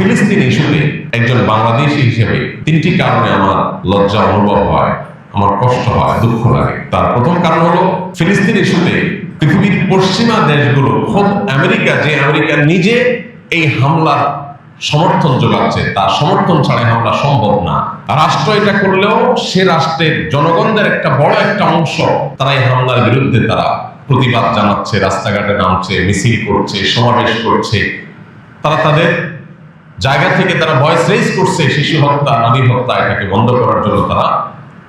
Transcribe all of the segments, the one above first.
ফিলিস্তিন ইস্যুতে একজন বাংলাদেশি হিসেবে তিনটি কারণে আমার লজ্জা অনুভব হয়, আমার কষ্ট হয়, দুঃখ লাগে। তার প্রথম কারণ হলো, ফিলিস্তিন ইস্যুতে পৃথিবীর পশ্চিমা দেশগুলো, খোদ আমেরিকা, যে আমেরিকা নিজে এই হামলার সমর্থন যোগাচ্ছে, তার সমর্থন ছাড়া এই হামলা সম্ভব না। রাষ্ট্র এটা করলেও সে রাষ্ট্রের জনগণদের একটা বড় একটা অংশ তারা এই হামলার বিরুদ্ধে তারা প্রতিবাদ জানাচ্ছে, রাস্তাঘাটে নামছে, মিছিল করছে, সমাবেশ করছে। তারা তাদের জায়গা থেকে তারা ভয়েস রেজ করছে, শিশু হত্যা, নারী হত্যা, এটাকে বন্ধ করার জন্য তারা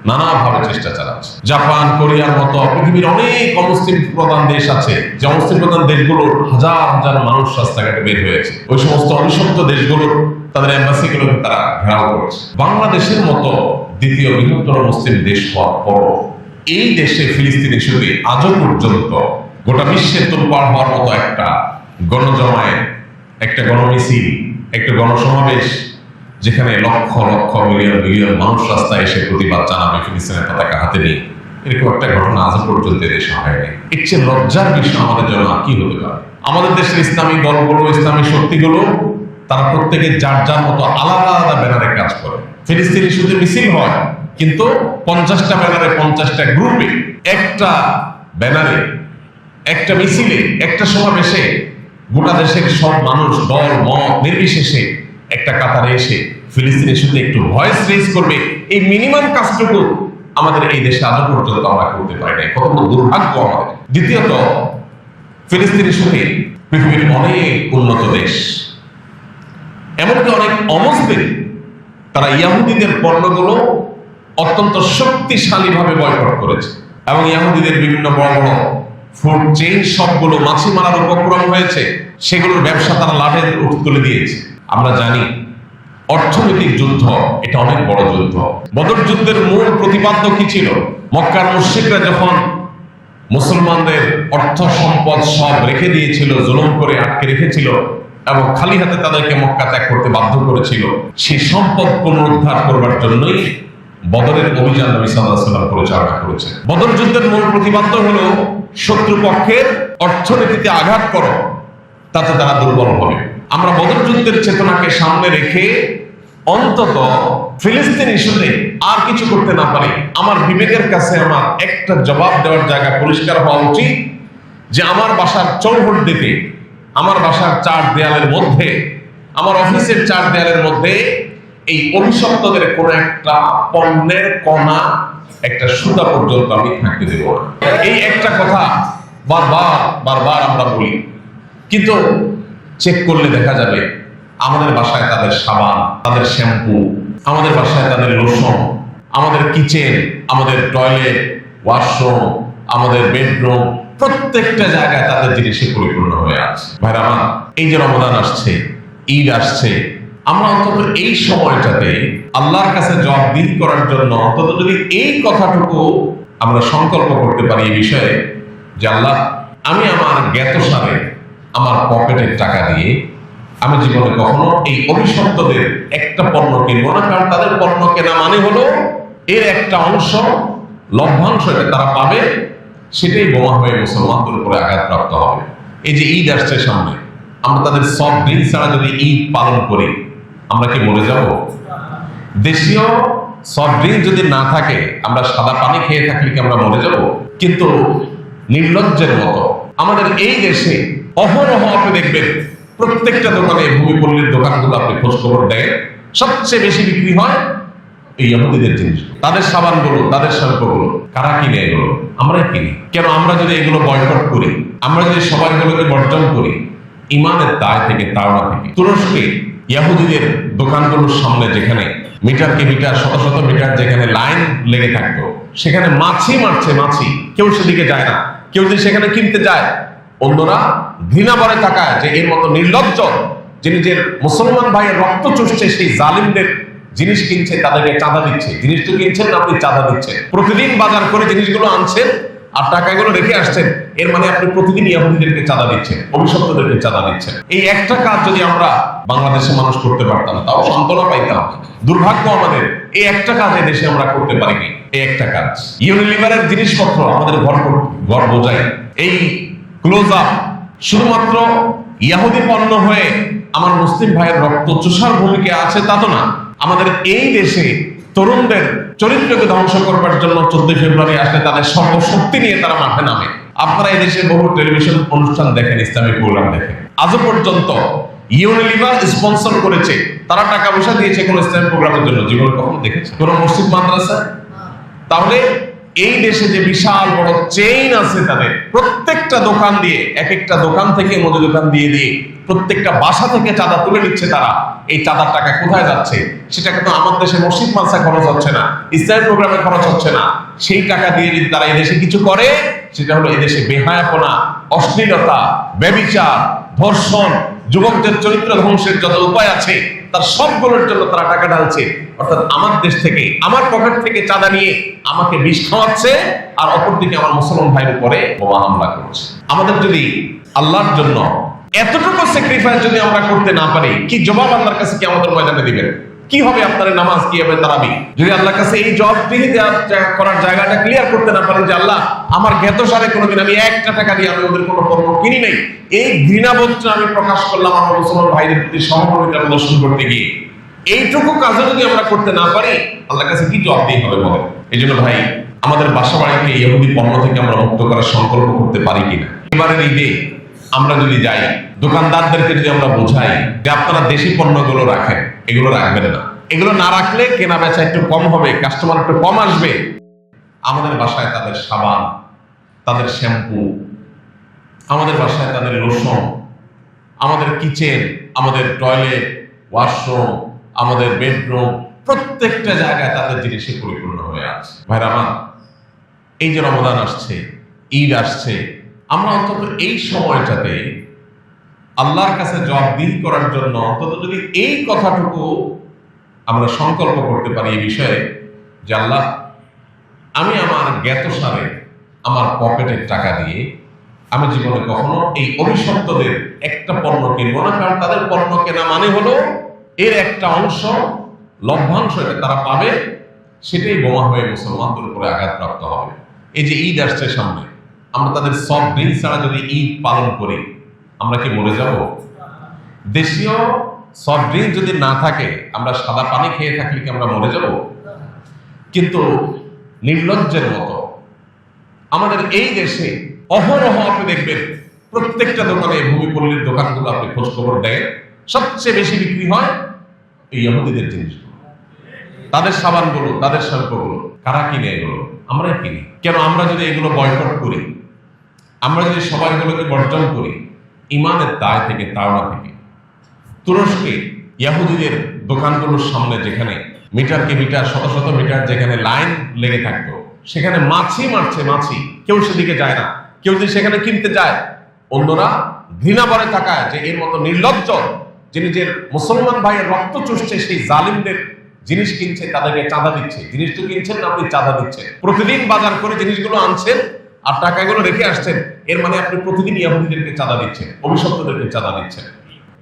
নানাভাবে চেষ্টা চালাচ্ছে। জাপান, কোরিয়ার মতো পৃথিবীর অনেক অমুসলিম প্রধান দেশ আছে, যে অমুসলিম প্রধান দেশগুলোর হাজার হাজার মানুষ রাস্তাঘাটে বের হয়েছে। ওই সমস্ত অভিশপ্ত দেশগুলোর তাদের এম্বাসিগুলোকে তারা ঘেরাও করেছে। বাংলাদেশের মতো দ্বিতীয় বৃহত্তর মুসলিম দেশ হওয়ার পরও এই দেশে ফিলিস্তিনি ইস্যুতে আজও পর্যন্ত গোটা বিশ্বের তোলপাড় হওয়ার মতো একটা গণজমায়েত, একটা গণমিছিল একটা গণসমাবেশ যেখানে লক্ষ লক্ষ, মিলিয়ন মিলিয়ন মানুষ রাস্তায় এসে প্রতিবাদ জানাবে, ফিলিস্তিনের পতাকা হাতে নিয়ে। এরকম একটা ঘটনা আজ পর্যন্ত দেশে হয়নি। এর চেয়ে লজ্জার বিষয় আমাদের জন্য কি হতে পারে? আমাদের দেশের ইসলামী দলগুলো, ইসলামী শক্তিগুলো, তারা প্রত্যেকে যার যার মতো আলাদা আলাদা ব্যানারে কাজ করে। ফিলিস্তিনি শুধু মিছিল হয়, কিন্তু পঞ্চাশটা ব্যানারে পঞ্চাশটা গ্রুপে একটা ব্যানারে, একটা মিছিলে, একটা সমাবেশে গোটা দেশের সব মানুষ দল, মত নির্বিশেষে একটা কাতারে এসে ফিলিস্তিনের সাথে একটু ভয়েস রেজ করবে? এই মিনিমাম কাজটুকু আমাদের এই দেশে আজও পর্যন্ত আমরা করতে পারি নাই। কত দুর্ভাগ্য আমাদের। দ্বিতীয়ত, ফিলিস্তিনের সাথে পৃথিবীর অনেক উন্নত দেশ। এমনকি অনেক অমুসলিম, তারা ইয়াহুদিদের পণ্যগুলো অত্যন্ত শক্তিশালীভাবে বয়কট করেছে এবং ইয়াহুদিদের বিভিন্ন বড় বড় ফুড চেইন সবগুলো মাছি মারার উপক্রম হয়েছে, সেগুলোর ব্যবসা তারা লাভের তুলে দিয়েছে। আমরা জানি, অর্থনৈতিক যুদ্ধ, এটা অনেক বড় যুদ্ধ। বদর যুদ্ধের মূল প্রতিপাদ্য কি ছিল? মক্কার মুশ্রিকরা যখন মুসলমানদের অর্থ সম্পদ সব রেখে দিয়েছিল, জুলুম করে আটকে রেখেছিল, এবং খালি হাতে তাদেরকে মক্কা ত্যাগ করতে বাধ্য করেছিল সেই সম্পদ পুনরুদ্ধার করবার জন্যই বদরের অভিযান নবী আলাইহি পরিচালনা করেছে বদর যুদ্ধের মূল প্রতিপাদ্য হলো শত্রুপক্ষের অর্থনীতিতে আঘাত করো। তাতে তারা দুর্বল হবে। আমরা বদর যুদ্ধের চেতনাকে সামনে রেখে অন্তত ফিলিস্তিন ইস্যুতে আর কিছু করতে না পারি। আমার বিবেকের কাছে আমার একটা জবাব দেওয়ার জায়গা পরিষ্কার হওয়া উচিত যে আমার বাসার চৌহদ্দিতে, আমার বাসার চার দেয়ালের মধ্যে, আমার অফিসের চার দেয়ালের মধ্যে এই অভিশপ্তদের কোন একটা পণ্যের কণা, একটা সুতা পর্যন্ত আমি থাকতে দেব না। এই একটা কথা বারবার বারবার আমরা বলি। কিন্তু চেক করলে দেখা যাবে, আমাদের বাসায় তাদের সাবান, তাদের শ্যাম্পু, আমাদের বাসায় তাদের লোশন আমাদের কিচেন আমাদের টয়লেট ওয়াশরুম আমাদের বেডরুম প্রত্যেকটা জায়গায় তাদের জিনিসে পরিপূর্ণ হয়ে আছে। ভাইরা আমার, এই যে রমদান আসছে, ঈদ আসছে আমরা অন্তত এই সময়টাতে আল্লাহর কাছে জবাবদিহি করার জন্য অন্তত যদি এই কথাটুকু আমরা সংকল্প করতে পারি এই বিষয়ে, যে আল্লাহ, আমি আমার জ্ঞাত সারে আমার পকেটের টাকা দিয়ে আমি জীবনে কখনো এই অভিশপ্তদের একটা পণ্য কিনবো না, কারণ তাদের পণ্য কেনা মানে হলো এর একটা অংশ লভ্যাংশ এটা তারা পাবে, সেটাই বোমা হয়ে মুসলমানদের উপরে আঘাতপ্রাপ্ত হবে। এই যে ঈদ আসছে সামনে, আমরা তাদের সব ড্রিঙ্ক ছাড়া যদি ঈদ পালন করি আমরা কি মরে যাব? দেশীয় সফট ড্রিঙ্ক যদি না থাকে, আমরা সাদা পানি খেয়ে থাকলে কি আমরা মরে যাব? কিন্তু নির্লজ্জের মতো আমাদের এই দেশে অহরহ আপনি দেখবেন, প্রত্যেকটা দোকানে ভূমিপল্লীর দোকানগুলো আপনি খোঁজ খবর দেয়, সবচেয়ে বেশি বিক্রি হয় এই ইহুদিদের জিনিস। তাদের সাবানগুলো, তাদের শ্যাম্পুগুলো, কারা কিনে এগুলো? আমরাই কিনি। কেন আমরা যদি এগুলো বয়কট করি, আমরা যদি সবাই এগুলোকে বর্জন করি, ইমানের দায় থেকে তাওনা থেকে, তুরস্কে ইয়াহুদিদের দোকানগুলোর সামনে যেখানে মিটার কে মিটার, শত শত মিটার যেখানে লাইন লেগে থাকতো, সেখানে মাছি মারছে, মাছি। কেউ সেদিকে যায় না। কেউ যদি সেখানে কিনতে যায়, অন্যরা ঘৃণা করে তাকায় যে এর মতো নির্লজ্জ যে মুসলমান ভাইয়ের রক্ত চুষছে, সেই জালিমদের জিনিস কিনছে, তাদেরকে চাঁদা দিচ্ছে। জিনিস তো কিনছেন না, আপনি চাঁদা দিচ্ছেন। প্রতিদিন বাজার করে জিনিসগুলো আনছেন আর টাকাগুলো রেখে আসছেন, এর মানে আপনি প্রতিদিন ইয়াহুদিদেরকে চাঁদা দিচ্ছেন, অভিশপ্তদেরকে চাঁদা দিচ্ছেন। এই একটা কাজ যদি আমরা বাংলাদেশের মানুষ করতে পারতাম, তাও সান্ত্বনা পাইতাম। দুর্ভাগ্য আমাদের, এই একটা কাজ এই দেশে আমরা করতে পারিনি, এই একটা কাজ। ইউনিলিভারের জিনিসপত্র আমাদের ঘর ঘর বোঝায়। এই ক্লোজ আপ শুধুমাত্র ইয়াহুদি পণ্য হয়ে আমার মুসলিম ভাইয়ের রক্ত চোষার ভূমিকা আছে তা তো না। আমাদের এই দেশে তরুণদের চরিত্রকে ধ্বংস করবার জন্য চোদ্দই ফেব্রুয়ারি আসলে তাদের সর্বশক্তি নিয়ে তারা মাঠে নামে। আপনারা এই দেশে বহু টেলিভিশন অনুষ্ঠান দেখেন ইসলামিক প্রোগ্রাম দেখেন। আজও পর্যন্ত ইউনিলিভার স্পন্সর করেছে তারা টাকা পয়সা দিয়েছে কোন ইসলামিক প্রোগ্রামের জন্য। জীবন কখনো দেখেছে কোন মসজিদ মাদ্রাসা? তাহলে এই দেশে যে বিশাল বড় চেইন আছে তাদের, প্রত্যেকটা দোকান দিয়ে এক একটা দোকান থেকে মুদি দোকান দিয়ে দিয়ে, প্রত্যেকটা বাসা থেকে চাঁদা তুলে নিচ্ছে তারা। এই চাঁদার টাকা কোথায় যাচ্ছে? সেটা কিন্তু আমার দেশে মসজিদ মাসা খরচ হচ্ছে না, ইসলামী প্রোগ্রামে খরচ হচ্ছে না। সেই টাকা দিয়ে যদি তারা এদেশে কিছু করে, সেটা হলো এদেশে দেশে বেহায়াপনা, অশ্লীলতা, ব্যবিচার, ধর্ষণ, যুবকদের চরিত্র ধ্বংসের যত উপায় আছে তার সবগুলোর জন্য তারা টাকা ঢালছে। অর্থাৎ আমার দেশ থেকে, আমার পকেট থেকে চাঁদা নিয়ে আমাকে বিষ খাওয়াচ্ছে আর অপরদিকে আমার মুসলমান ভাইয়ের উপরে বোমা হামলা করছে। আমাদের যদি আল্লাহর জন্য এতটুকু স্যাক্রিফাইস যদি আমরা করতে না পারি, কি জবাব আল্লাহর কাছে কি আমাদের ময়দানে দিবেন? কি হবে আপনার নামাজ কি হবে তারাবি? যদি আল্লাহর কাছে এই জব দিয়ে করার জায়গাটা ক্লিয়ার করতে না পারেন যে আল্লাহ, আমার জ্ঞাত সারে কোনোদিন আমি একটা টাকা দিয়ে আমি ওদের কোনো পণ্য কিনি নাই। এই ঘৃণাবোধটা আমি প্রকাশ করলাম আমার মুসলমান ভাইদের প্রতি সহমর্মিতা প্রদর্শন করতে গিয়ে। এইটুকু কাজও যদি আমরা করতে না পারি, আল্লাহর কাছে কি জবাব দিয়ে হবে বলেন? এই জন্য ভাই, আমাদের বাসা বাড়িকে ইহুদি পণ্য থেকে আমরা মুক্ত করার সংকল্প করতে পারি কিনা? এবারের ঈদে আমরা যদি যাই, দোকানদারদেরকে যদি আমরা বোঝাই যে আপনারা দেশি পণ্যগুলো রাখেন এগুলো রাখবেন না। এগুলো না রাখলে কেনা বেচা একটু কম হবে কাস্টমার একটু কম আসবে। আমাদের বাসায় তাদের সাবান, তাদের শ্যাম্পু, আমাদের বাসায় তাদের লোশন আমাদের কিচেন, আমাদের টয়লেট, ওয়াশরুম, আমাদের বেডরুম, প্রত্যেকটা জায়গায় তাদের জিনিসে পরিপূর্ণ হয়ে আছে। ভাইরা আমার, এই যে রমদান আসছে, ঈদ আসছে, আমরা অন্তত এই সময়টাতে আল্লাহর কাছে জবাবদিহি করার জন্য অন্তত যদি এই কথাটুকু আমরা সংকল্প করতে পারি এই বিষয়ে যে আল্লাহ, আমি আমার জ্ঞাত সারে আমার পকেটের টাকা দিয়ে আমি জীবনে কখনো এই অভিশপ্তদের একটা পণ্য কিনবো না, কারণ তাদের পণ্য কেনা মানে হলো এর একটা অংশ লভ্যাংশ এটা তারা পাবে, সেটাই বোমা হয়ে মুসলমানদের উপরে আঘাতপ্রাপ্ত হবে। এই যে ঈদ আসছে সামনে, আমরা তাদের সব ড্রিঙ্ক ছাড়া যদি ঈদ পালন করি আমরা কি মরে যাব? দেশীয় সফট ড্রিঙ্ক যদি না থাকে, আমরা সাদা পানি খেয়ে থাকলে কি আমরা মরে যাব? কিন্তু নির্লজ্জের মতো আমাদের এই দেশে অহরহ আপনি দেখবেন, প্রত্যেকটা দোকানে ভূমিপল্লীর দোকানগুলো আপনি খোঁজ খবর দেন, সবচেয়ে বেশি বিক্রি হয় এই ইহুদিদের জিনিসগুলো। তাদের সাবানগুলো, তাদের শ্যাম্পুগুলো, কারা কিনে এগুলো? আমরা কিনি। কেন? আমরা যদি এগুলো বয়কট করি, আমরা যদি সবাই এগুলোকে বর্জন করি ইমানের দায় থেকে তাওনা থেকে। তুরস্কে ইয়াহুদিদের দোকানগুলোর সামনে যেখানে মিটারকে মিটার, শত শত মিটার যেখানে লাইন লেগে থাকতো, সেখানে মাছি মারছে, মাছি। কেউ সেদিকে যায় না। কেউ যদি সেখানে কিনতে যায়, অন্যরা ঘৃণা বলে তাকায় যে এর মতো নির্লজ্জ যে মুসলমান ভাইয়ের রক্ত চুষছে, সেই জালিমদের জিনিস কিনছে, তাদেরকে চাঁদা দিচ্ছে। জিনিস তো কিনছেন না, আপনি চাঁদা দিচ্ছেন। প্রতিদিন বাজার করে জিনিসগুলো আনছেন আর টাকাগুলো রেখে আসছেন, এর মানে আপনি প্রতিদিন ইয়াহুদিদেরকে চাঁদা দিচ্ছেন, অভিশপ্তদেরকে চাঁদা দিচ্ছেন।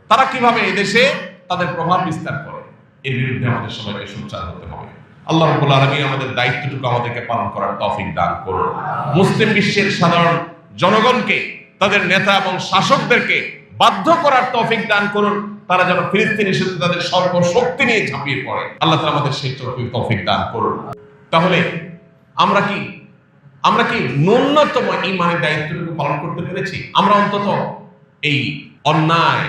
তারা কীভাবে এদেশে তাদের প্রভাব বিস্তার করে? এর বিরুদ্ধে আমাদের সবাইকে সোচ্চার হতে হবে। আল্লাহ রাব্বুল আলামিন আমাদের দায়িত্বটুকু আমাদেরকে পালন করার তৌফিক দান করুন। মুসলিম বিশ্বের সাধারণ জনগণকে, তাদের নেতা এবং শাসকদেরকে বাধ্য করার তৌফিক দান করুন। তারা যেন ফিলিস্তিন ইস্যুতে তাদের সর্বশক্তি নিয়ে ঝাঁপিয়ে পড়ে। আল্লাহ তাআলা আমাদের সেই তৌফিক দান করুন। তাহলে আমরা কি আমরা কি ন্যূনতম ইমানের দায়িত্বটুকু পালন করতে পেরেছি? আমরা অন্তত এই অন্যায়,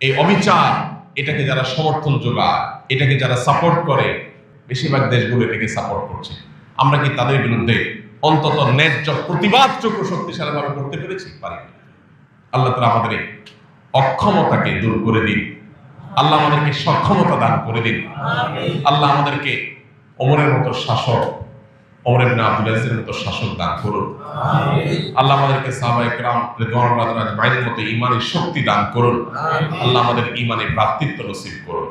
এই অবিচার, এটাকে যারা সমর্থন যোগায়, এটাকে যারা সাপোর্ট করে, বেশিরভাগ দেশগুলো এটাকে সাপোর্ট করছে। আমরা কি তাদের বিরুদ্ধে অন্তত ন্যায্য প্রতিবাদটুকু শক্তিশালীভাবে করতে পেরেছি? পারি আল্লাহ তালা আমাদের অক্ষমতাকে দূর করে দিন। আল্লাহ আমাদেরকে সক্ষমতা দান করে দিন। আল্লাহ আমাদেরকে অমরের মতো শাসক অমর ইবনে আব্দুল মতো শাসক দান করুন। আল্লাহ আমাদেরকে সাহাবা ইকরাম রিদওয়ানুল্লাহ আজমাইনের মতো ঈমানের শক্তি দান করুন। আল্লাহ আমাদের ঈমানে ভ্রাতৃত্ব নসিব করুন।